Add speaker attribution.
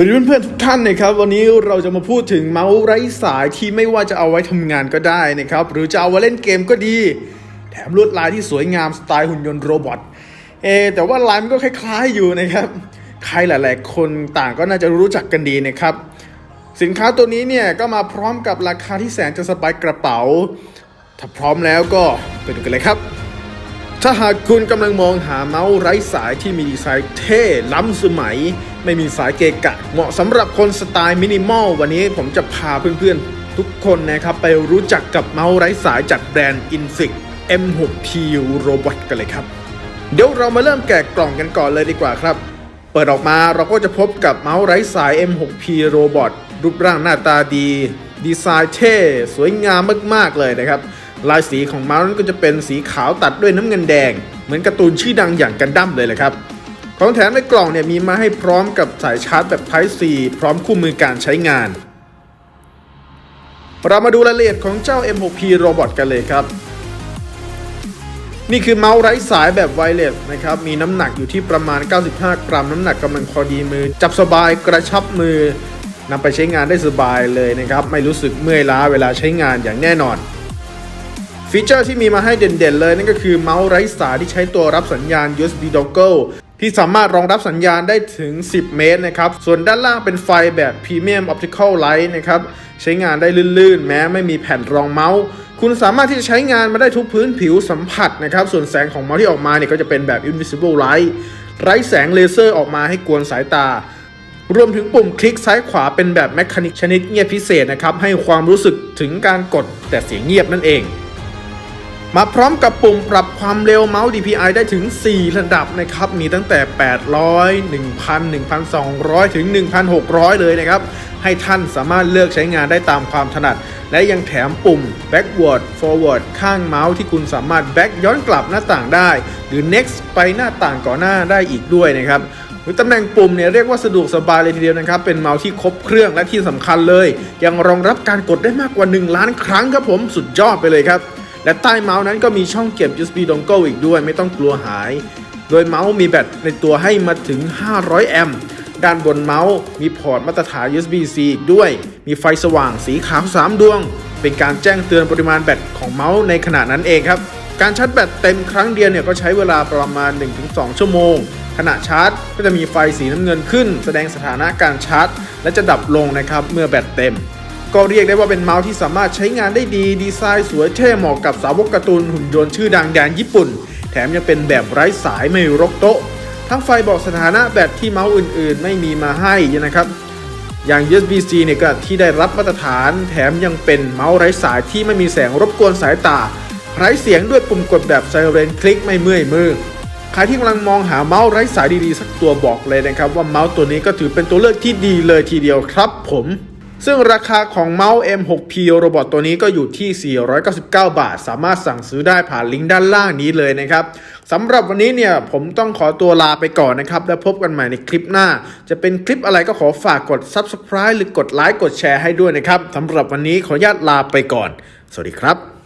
Speaker 1: สวัสดีเพื่อนๆทุกท่านนะครับ วันนี้เราจะมาพูดถึงเมาส์ไร้สายที่ไม่ว่าจะเอาไว้ทำงานก็ได้นะครับ หรือจะเอาไว้เล่นเกมก็ดี แถมลวดลายที่สวยงามสไตล์หุ่นยนต์โรบอทเอแต่ว่าลายมันก็คล้ายๆอยู่นะครับ ใครหลายๆ คนต่างก็น่าจะรู้จักกันดีนะครับ สินค้าตัวนี้เนี่ยก็มาพร้อมกับราคาที่แสนจะสบายกระเป๋า ถ้าพร้อมแล้วก็ไปดูกันเลยครับ ถ้าหากคุณกำลังมองหาเมาส์ไร้สายที่มีดีไซน์เท่ล้ำสมัย ไม่มีสายเกะกะ เหมาะสำหรับคนสไตล์มินิมอล วันนี้ผมจะพาเพื่อนๆ ทุกคนนะครับ ไปรู้จักกับเมาส์ไร้สายจากแบรนด์ Infix M6P Robot กันเลยครับ เดี๋ยวเรามาเริ่มแกะกล่องกันก่อนเลยดีกว่าครับ เปิดออกมาเราก็จะพบกับเมาส์ไร้สาย M6P Robot รูปร่างหน้าตาดี ดีไซน์เท่ สวยงามมากๆเลยนะครับ ลายสีของเมาส์นั้นก็จะเป็นสีขาวตัดด้วยน้ำเงินแดง เหมือนการ์ตูนชื่อดังอย่างกันดั้มเลยแหละครับ ของแถมในกล่องเนี่ยมีมาให้พร้อมกับสายชาร์จแบบ Type C พร้อมคู่มือการใช้งาน เรามาดูรายละเอียดของเจ้า M6P Robot กันเลยครับ นี่คือเมาส์ไร้สายแบบไวเลสนะครับ มีน้ำหนักอยู่ที่ประมาณ 95 กรัม น้ำหนักกำลังพอดีมือ จับสบายกระชับมือนำไปใช้งานได้สบายเลยนะครับ ไม่รู้สึกเมื่อยล้าเวลาใช้งานอย่างแน่นอน ฟีเจอร์ที่มีมาให้เด่นๆเลยนั่นก็คือเมาส์ไร้สายที่ใช้ตัวรับสัญญาณ USB dongle ที่สามารถรองรับสัญญาณได้ถึง 10 เมตรนะครับ ส่วนด้านล่างเป็นไฟแบบ Premium Optical Light นะครับ ใช้งานได้ลื่นๆ แม้ไม่มีแผ่นรองเมาส์ คุณสามารถที่จะใช้งานมาได้ทุกพื้นผิวสัมผัสนะครับ ส่วนแสงของเมาส์ที่ออกมาเนี่ยก็จะเป็นแบบ Invisible Light ไร้แสงเลเซอร์ออกมาให้กวนสายตา รวมถึงปุ่มคลิกซ้ายขวาเป็นแบบแมคานิกชนิดเงียบพิเศษนะครับ ให้ความรู้สึกถึงการกดแต่เสียงเงียบนั่นเอง มาพร้อมกับปุ่มปรับความเร็วเมาส์ DPI ได้ถึง 4 ระดับนะครับ มีตั้งแต่ 800 1,000 1,200 ถึง 1,600 เลยนะครับ ให้ท่านสามารถเลือกใช้งานได้ตามความถนัด และยังแถมปุ่ม backward forward ข้างเมาส์ที่คุณสามารถ back ย้อนกลับหน้าต่างได้ หรือ next ไปหน้าต่างก่อนหน้าได้อีกด้วยนะครับือตำแหน่งปุ่มเนี่ยเรียกว่าสะดวกสบายเลยทีเดียวนะครับ เป็นเมาส์ที่ครบเครื่องและที่สำคัญเลย ยังรองรับการกดได้มากกว่า 1 ล้านครั้งครับผมสุดยอดไปเลยครับ และใต้เมาส์นั้นก็มีช่องเก็บ USB dongle อีกด้วยไม่ต้องกลัวหาย โดยเมาส์มีแบตในตัวให้มาถึง 500 แอมป์ด้านบนเมาส์มีพอร์ตมาตรฐาน USB-C อีกด้วย มีไฟสว่างสีขาว 3 ดวง เป็นการแจ้งเตือนปริมาณแบตของเมาส์ในขณะนั้นเองครับ การชาร์จแบตเต็มครั้งเดียวเนี่ยก็ใช้เวลาประมาณ 1-2 ชั่วโมง ขณะชาร์จก็จะมีไฟสีน้ำเงินขึ้น แสดงสถานะการชาร์จ และจะดับลงนะครับเมื่อแบตเต็ม ก็เรียกได้ว่าเป็นเมาส์ที่สามารถใช้งานได้ดี ดีไซน์สวยเท่เหมาะกับสาวกการ์ตูนหุ่นยนต์ชื่อดังแดนญี่ปุ่น แถมยังเป็นแบบไร้สายไม่รกโต๊ะ ทั้งไฟบอกสถานะแบตที่เมาส์อื่นๆ ไม่มีมาให้นะครับ อย่าง USB-C เนี่ยก็ที่ได้รับมาตรฐาน แถมยังเป็นเมาส์ไร้สายที่ไม่มีแสงรบกวนสายตา ไร้เสียงด้วยปุ่มกดแบบไซเรนคลิกไม่เมื่อยมือใครที่กำลังมองหาเมาส์ไร้สายดีๆ สักตัวบอกเลยนะครับ ว่าเมาส์ตัวนี้ก็ถือเป็นตัวเลือกที่ดีเลยทีเดียวครับผม ซึ่งราคาของเมาส์ M6P Robot ตัวนี้ก็อยู่ที่ 499 บาท สามารถสั่งซื้อได้ผ่านลิงก์ด้านล่างนี้เลยนะครับสำหรับวันนี้เนี่ยผมต้องขอตัวลาไปก่อนนะครับ แล้วพบกันใหม่ในคลิปหน้า จะเป็นคลิปอะไรก็ขอฝากกด Subscribe หรือกดไลค์กดแชร์ให้ด้วยนะครับสำหรับวันนี้ขออนุญาตลาไปก่อน สวัสดีครับ